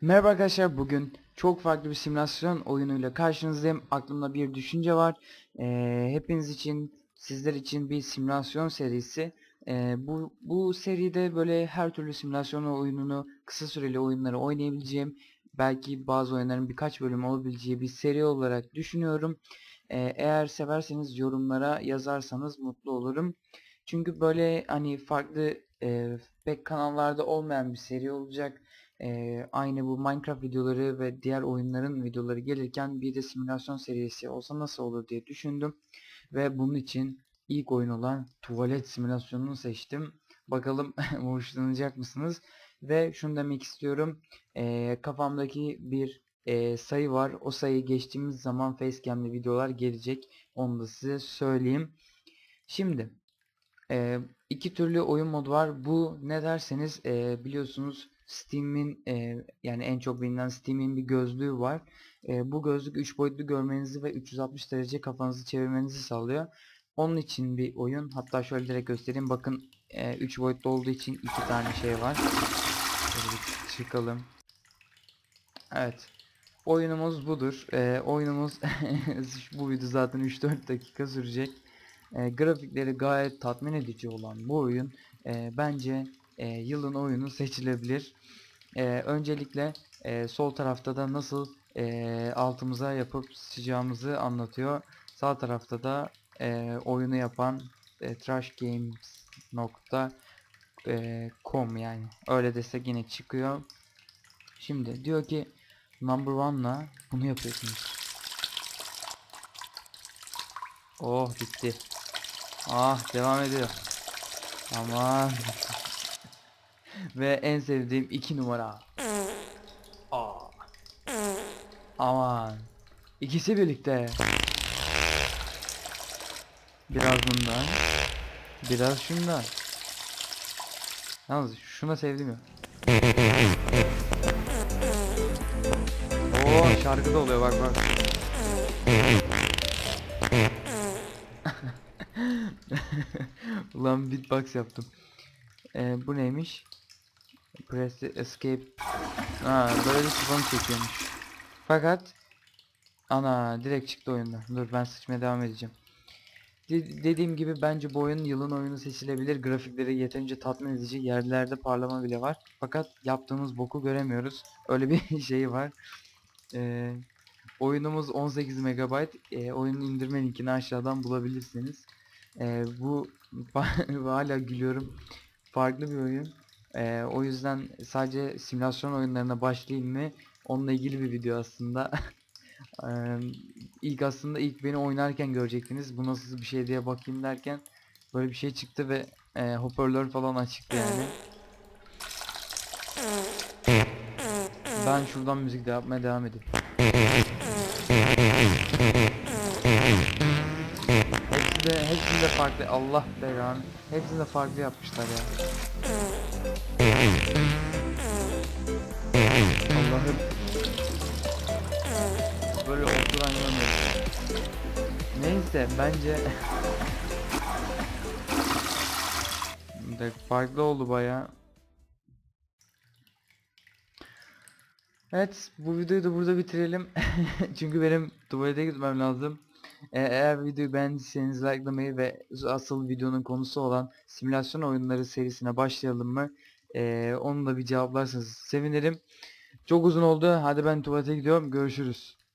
Merhaba arkadaşlar bugün çok farklı bir simülasyon oyunuyla karşınızdayım. Aklımda bir düşünce var. Ee, hepiniz için, sizler için bir simülasyon serisi. Ee, bu, bu seride böyle her türlü simülasyon oyununu, kısa süreli oyunları oynayabileceğim, belki bazı oyunların birkaç bölüm olabileceği bir seri olarak düşünüyorum. Ee, eğer severseniz yorumlara yazarsanız mutlu olurum. Çünkü böyle hani farklı e, pek kanallarda olmayan bir seri olacak e, aynı bu Minecraft videoları ve diğer oyunların videoları gelirken bir de simülasyon serisi olsa nasıl olur diye düşündüm. Ve bunun için ilk oyun olan tuvalet simülasyonunu seçtim. Bakalım hoşlanacak mısınız? Ve şunu demek istiyorum. E, kafamdaki bir e, sayı var. O sayıyı geçtiğimiz zaman facecam'li videolar gelecek. Onu da size söyleyeyim. Şimdi e, iki türlü oyun modu var. Bu ne derseniz e, biliyorsunuz Steam'in e, yani en çok bilinen Steam'in bir gözlüğü var. E, bu gözlük 3 boyutlu görmenizi ve 360 derece kafanızı çevirmenizi sağlıyor. Onun için bir oyun. Hatta şöyle direkt göstereyim. Bakın 3 e, boyutlu olduğu için iki tane şey var. Şöyle çıkalım. Evet. Oyunumuz budur. E, oyunumuz bu video zaten 3-4 dakika sürecek. E, grafikleri gayet tatmin edici olan bu oyun e, bence e, yılın oyunu seçilebilir. E, öncelikle e, sol tarafta da nasıl e, altımıza yapıp sıçacağımızı anlatıyor. Sağ tarafta da e, oyunu yapan e, trashgames.com yani öyle desek yine çıkıyor. Şimdi diyor ki number one'la bunu yapıyorsunuz. Oh bitti. Ah devam ediyor. Aman. Ve en sevdiğim iki numara. Aa. Aman. İkisi birlikte. Biraz bundan. Biraz şundan. Yalnız şuna sevdim ya. Oo şarkı da oluyor bak bak. Ulan beatbox yaptım. Ee, bu neymiş? Press escape. Ha, böyle bir sifonu çekiyormuş. Fakat ana direkt çıktı oyunda. Dur ben sıçmaya devam edeceğim. De dediğim gibi bence bu oyun yılın oyunu seçilebilir. Grafikleri yeterince tatmin edici. Yerlerde parlama bile var. Fakat yaptığımız boku göremiyoruz. Öyle bir şey var. Ee, oyunumuz 18 MB. Ee, oyunun indirme linkini aşağıdan bulabilirsiniz. Ee, bu hala gülüyorum. Farklı bir oyun. Ee, o yüzden sadece simülasyon oyunlarına başlayayım mı? Onunla ilgili bir video aslında. ilk aslında ilk beni oynarken görecektiniz. Bu nasıl bir şey diye bakayım derken böyle bir şey çıktı ve e, hoparlör falan açıktı yani. Ben şuradan müzik de yapmaya devam edeyim. Hepsi de, hepsi de farklı. Allah belanı. Hepsini de farklı yapmışlar ya. Allah'ım. Neyse bence de farklı oldu baya. Evet bu videoyu da burada bitirelim. Çünkü benim tuvalete gitmem lazım. E eğer videoyu beğendiyseniz likelamayı ve asıl videonun konusu olan simülasyon oyunları serisine başlayalım mı? E, onu da bir cevaplarsanız sevinirim. Çok uzun oldu. Hadi ben tuvalete gidiyorum. Görüşürüz.